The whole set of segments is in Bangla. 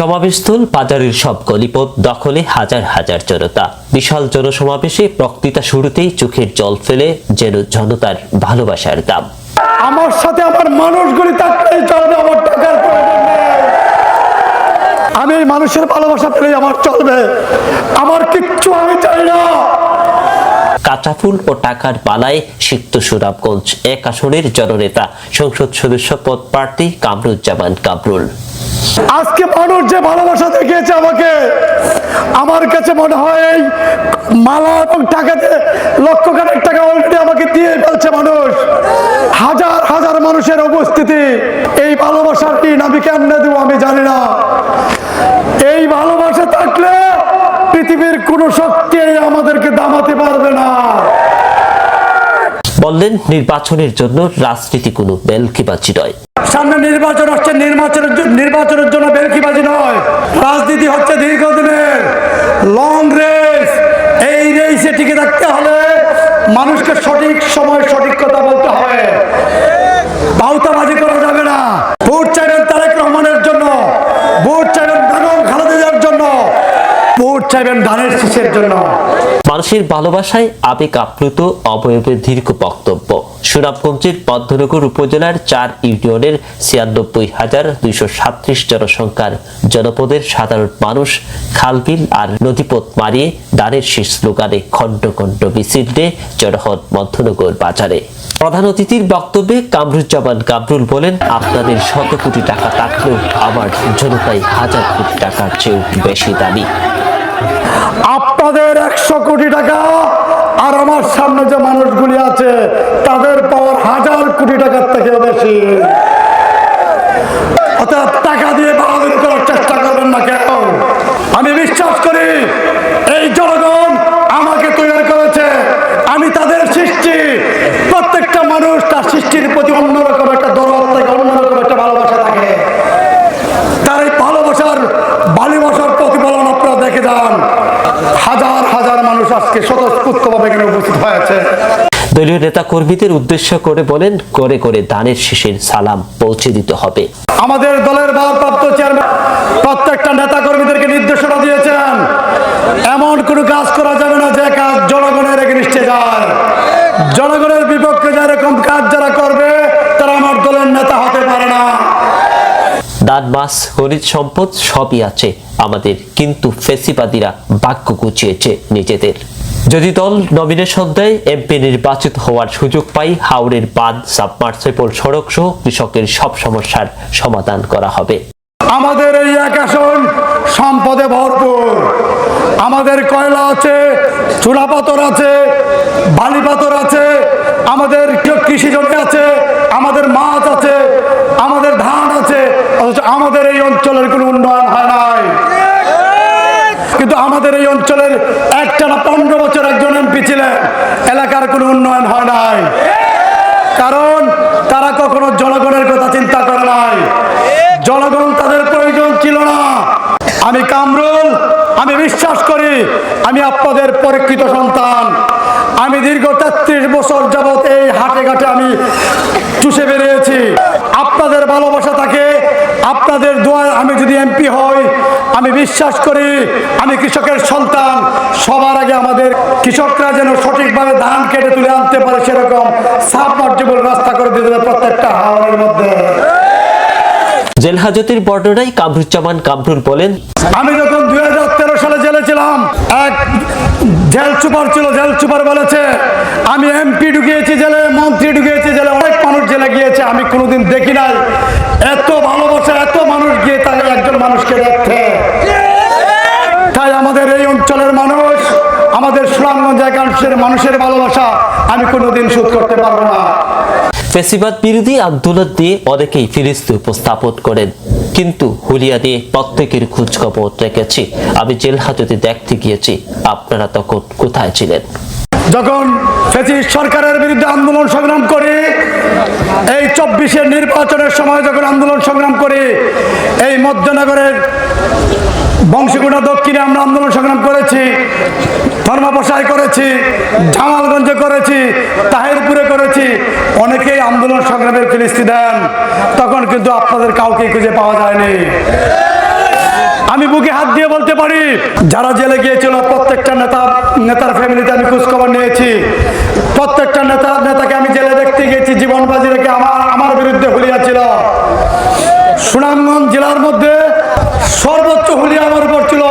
সমাবেশস্থল বাজারের সব গলিপথ দখলে হাজার হাজার জনতা। বিশাল জনসমাবেশে বক্তৃতা শুরুতেই চোখের জল ফেলে যেন জনতার ভালোবাসার দাম। আমার সাথে আমার মানুষগুলি থাকলেই চলবে আমার টাকার আমি এই মানুষের ভালোবাসা পেলেই আমার চলবে। আমার কিচ্ছু আমি চাই না। কাঁচা ফুল ও টাকার পালায় সিক্ত সুরাবগঞ্জ এক আসনের জননেতা সংসদ সদস্য পদ প্রার্থী কামরুজ্জামান কামরুল। আজকে মানুষ যে ভালোবাসা দেখিয়েছে আমাকে, আমার কাছে মনে হয় এই মালা এবং টাকাতে লক্ষ খানেক টাকা অলরেডি আমাকে দিয়ে ফেলছে মানুষ। হাজার হাজার মানুষের উপস্থিতি, এই ভালোবাসার ঋণ আমি কেমনে দেবো আমি জানি না। এই ভালোবাসা থাকলে পৃথিবীর কোনো শক্তি আমাদেরকে দামাতে পারবে না। বললেন, নির্বাচনের জন্য রাজনীতি কোনো বেলকিবাজি নয়। সামনে নির্বাচন হচ্ছে, নির্বাচনের নির্বাচনের জন্য বেলকিবাজি নয়। রাজনীতি হচ্ছে দীর্ঘদিনের লং রেস এই রেসে টিকে থাকতে হলে মানুষকে সঠিক সময় সঠিক কথা বলতে হবে। বাউতাবাজি করা যাবে না। ভোট চাইবেন তারেক রহমানের জন্য। ভোট চাইবেন বেগম খালেদার জন্য। ভোট চাইবেন ধানের শীষের জন্য। মানুষের ভালোবাসায় আবেগ আপ্লুত অবয়বের দীর্ঘ বক্তব্য। সুনামগঞ্জের পদ্মনগর উপজেলার চার ইউনিয়নের ছিয়ানব্বই হাজার দুইশো সাত্রিশ জনসংখ্যার জনপদের সাধারণ মানুষ খালবিল আর নদীপথ মারিয়ে দানের শীষ স্লোগানে খণ্ড খণ্ড মিছিল জনহন মধ্যনগর বাজারে। প্রধান অতিথির বক্তব্যে কামরুজ্জামান কামরুল বলেন, আপনাদের শত কোটি টাকা থাকলেও আমার জনতাই হাজার কোটি টাকার চেয়েও বেশি দামি। আপনাদের একশো কোটি টাকা আর আমার সামনে যে মানুষগুলি আছে তাদের পাওয়ার হাজার কোটি টাকার থেকেও বেশি অর্থাৎ টাকা দিয়ে বাহাদুরি করার চেষ্টা করবেন না কেন আমি বিশ্বাস করি এই জনগণ আমাকে তৈরি করেছে আমি তাদের সৃষ্টি প্রত্যেকটা মানুষ তার সৃষ্টির প্রতি অন্যরকম একটা দরদ থাকে অন্যরকম একটা ভালোবাসা থাকে। তার এই ভালোবাসার ভালোবাসার প্রতিফলন আপনারা দেখে যান। হাজার হাজার মানুষ আজকে স্বতঃস্ফূর্তভাবে এখানে উপস্থিত হয়েছে। দলীয় নেতা কর্মীদের উদ্দেশ্য করে বলেন করে করে দানের শীষের সালাম পৌঁছে দিতে হবে। আমাদের দলের ভারপ্রাপ্ত চেয়ারম্যান প্রত্যেকটা নেতা কর্মীদেরকে নির্দেশনা দিয়েছেন এমন কোনো কাজ করা যাবে না যে কাজ জনগণের এগেনিস্টে যায় জনগণের বিপক্ষে যেরকম কাজ যারা করবে তারা আমার দলের নেতা হতে পারে না দান মাস খনিজ সম্পদ সবই আছে আমাদের, কিন্তু ফেসিবাদীরা বাক্য গুছিয়েছে নিজেদের। যদি দল নমিনেশন দেয় এমপি নির্বাচিত হওয়ার সুযোগ পাই হাওড়ের বাঁধ সাবমার্সেবল সড়ক সহ কৃষকের সব সমস্যার সমাধান করা হবে। আমাদের এই এক আসন সম্পদে ভরপুর। আমাদের কয়লা আছে চুলাপাতর আছে বালি পাথর আছে, আমাদের কৃষি জমি আছে, আমাদের মাছ আছে আমাদের ধান আছে অথচ আমাদের এই অঞ্চলের কোনো উন্নয়ন হয় নাই। কিন্তু আমাদের এই অঞ্চলের একটা না পনেরো বছর একজন এমপি ছিলেন। এলাকার কোনো উন্নয়ন হয় নাই। কারণ তারা কখনো জনগণের কথা চিন্তা করে নাই। জনগণ তাদের প্রয়োজন ছিল না। আমি কামরুল, আমি বিশ্বাস করি, আমি আপনাদের পরীক্ষিত সন্তান। আমি দীর্ঘ তেত্রিশ বছর যাবৎ এই হাটে ঘাটে আমি চুষে বেরিয়েছি। আপনাদের ভালোবাসা থাকে আপনাদের দোয়ায় আমি যদি এমপি হই, আমি বিশ্বাস করি আমি কৃষকের সন্তান। সবার আগে আমাদের কৃষকরা যেন সঠিকভাবে ধান কেটে তুলে আনতে পারে সেরকম সাবমার্জেবল রাস্তা করে দিতে প্রত্যেকটা হাওয়ার মধ্যে। জেল হাজতের বর্ণনায় কামরুজ্জামান কামরুল বলেন, আমি যখন দু হাজার তেরো সালে জেলে ছিলাম, এক জেল সুপার ছিল, জেল সুপার বলেছে, আমি এমপি ঢুকিয়েছি জেলে, মন্ত্রী ঢুকিয়েছি জেলে, অনেক মানুষ জেলে গিয়েছে, আমি কোনোদিন দেখি নাই। এত ভালোবাসা, এত মানুষ গিয়ে তাই একজন মানুষকে দেখতে তাই আমাদের এই অঞ্চলের মানুষ, আমাদের সুনামগঞ্জ একাংশের মানুষের ভালোবাসা আমি কোনোদিন শোধ করতে পারব না। ফেসিবাদ বিরোধী আন্দোলন দিয়ে অনেকেই ফিরিস্তি উপস্থাপন করেন। কিন্তু হুলিয়া দিয়ে প্রত্যেকের খোঁজ খবর রেখেছি। আমি জেল হাজতে দেখতে গিয়েছি। আপনারা তখন কোথায় ছিলেন? যখন ফেসিস সরকারের বিরুদ্ধে আন্দোলন সংগ্রাম করে, এই চব্বিশের নির্বাচনের সময় যখন আন্দোলন সংগ্রাম করে, এই মধ্যনগরের বংশীগুড়া দক্ষিণে আমরা আন্দোলন সংগ্রাম করেছি ধর্মাপসায় করেছি, জামালগঞ্জে করেছি, তাহিরপুরে করেছি। অনেকেই আন্দোলন সংগ্রামের ফিরিস্তি দেন, তখন কিন্তু আপনাদের কাউকে খুঁজে পাওয়া যায়নি। আমি বুকে হাত দিয়ে বলতে পারি, যারা জেলে গিয়েছিল, প্রত্যেকটা নেতা, নেতার ফ্যামিলিতে আমি খোঁজখবর নিয়েছি। প্রত্যেকটা নেতা, নেতাকে আমি জেলে দেখতে গিয়েছি জীবন বাজি রেখে আমার আমার বিরুদ্ধে হুলিয়াছিল সুনামগঞ্জ জেলার মধ্যে সর্বোচ্চ হুলিয়া আমার উপর ছিল।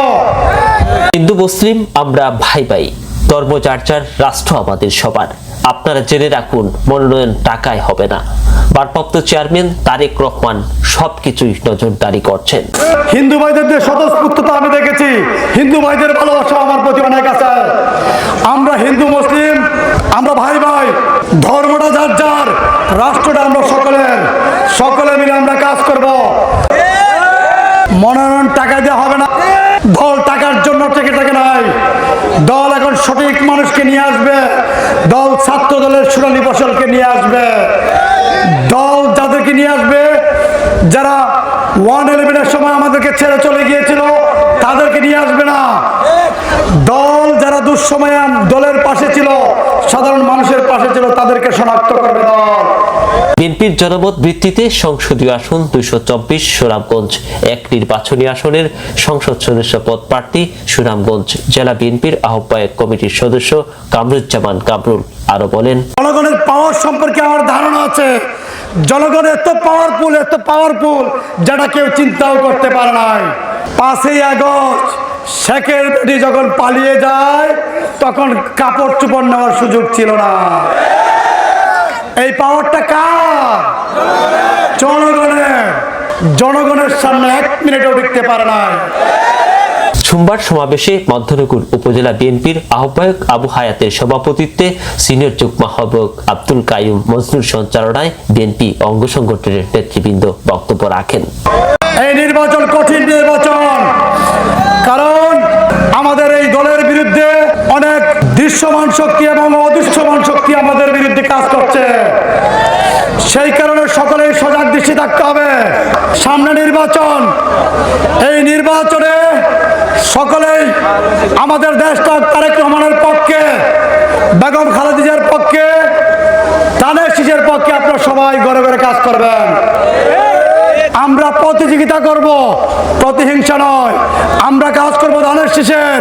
হিন্দু মুসলিম আমরা ভাই ভাই ধর্ম যার যার রাষ্ট্র আমাদের সবার। আপনারা জেনে রাখুন মনোনয়ন টাকায় হবে না। ভারপ্রাপ্ত চেয়ারম্যান তারেক রহমান সবকিছুই নজরদারি করছেন। হিন্দু ভাইদের যে স্বতঃস্ফূর্ততা আমি দেখেছি হিন্দু ভাইদের ভালোবাসা আমার প্রতি অনেক আছে। আমরা হিন্দু মুসলিম আমরা ভাই ভাই ধর্মটা যার যার রাষ্ট্রটা আমরা সকলের। সকলে মিলে আমরা কাজ করব। মনোনয়ন টাকা দেওয়া হবে না। দল টাকার জন্য টেকে টেকে নাই। দল এখন সঠিক মানুষকে নিয়ে আসবে। দল ছাত্র দলের সুরানি ফসলকে নিয়ে আসবে। দল যাদেরকে নিয়ে আসবে, যারা ওয়ান ইলেভেনের সময় আমাদেরকে ছেড়ে চলে গিয়েছিল, তাদেরকে নিয়ে আসবে না। দল যারা দুঃসময়ে দলের পাশে ছিল, সাধারণ মানুষের পাশে ছিল, তাদেরকে শনাক্ত করবে দল। বিএনপির জনমত ভিত্তিতে সংসদীয় আসন দুইশো চব্বিশ সুনামগঞ্জ। এক নির্বাচনী আসনের সংসদ সদস্য পদ প্রার্থী সুনামগঞ্জ জেলা বিএনপির আহ্বায়ক কমিটির সদস্য কামরুজ্জামান কামরুল। আরও বলেন, জনগণের পাওয়ার সম্পর্কে আমার ধারণা আছে। জনগণ এত পাওয়ারফুল এত পাওয়ারফুল যেটা কেউ চিন্তাও করতে পারে নাই। পাঁচই আগস্ট, শেখের বেটি যখন পালিয়ে যায়, তখন কাপড় চুপড় নেওয়ার সুযোগ ছিল না। এই পাওয়ারটা কার? জনগণের জনগণের সামনে এক মিনিটও টিকতে পারে নাই। সোমবার সমাবেশে মধ্যনগর উপজেলা বিএনপির আহ্বায়ক আবু হায়াতের সভাপতিত্বে সিনিয়র যুগ্ম আহ্বায়ক আব্দুল কাইম মজনুর সঞ্চালনায় বিএনপি অঙ্গ সংগঠনের নেতৃবৃন্দ বক্তব্য রাখেন। এই নির্বাচন কঠিন নির্বাচন কারণ আমাদের এই দলের বিরুদ্ধে অনেক দৃশ্যমান শক্তি এবং অদৃশ্যমান শক্তি আমাদের বিরুদ্ধে কাজ করছে। সেই কারণে সকলেই সজাগ দৃষ্টি থাকতে হবে। সামনে নির্বাচন, এই নির্বাচনে সকলেই আমাদের দেশটা তারেক রহমানের পক্ষে, বেগম খালেদিজের পক্ষে তানের শিশের পক্ষে আপনারা সবাই ঘরে ঘরে কাজ করবেন। আমরা প্রতিযোগিতা করব, প্রতিহিংসা নয়, আমরা কাজ করব ধানের শীষের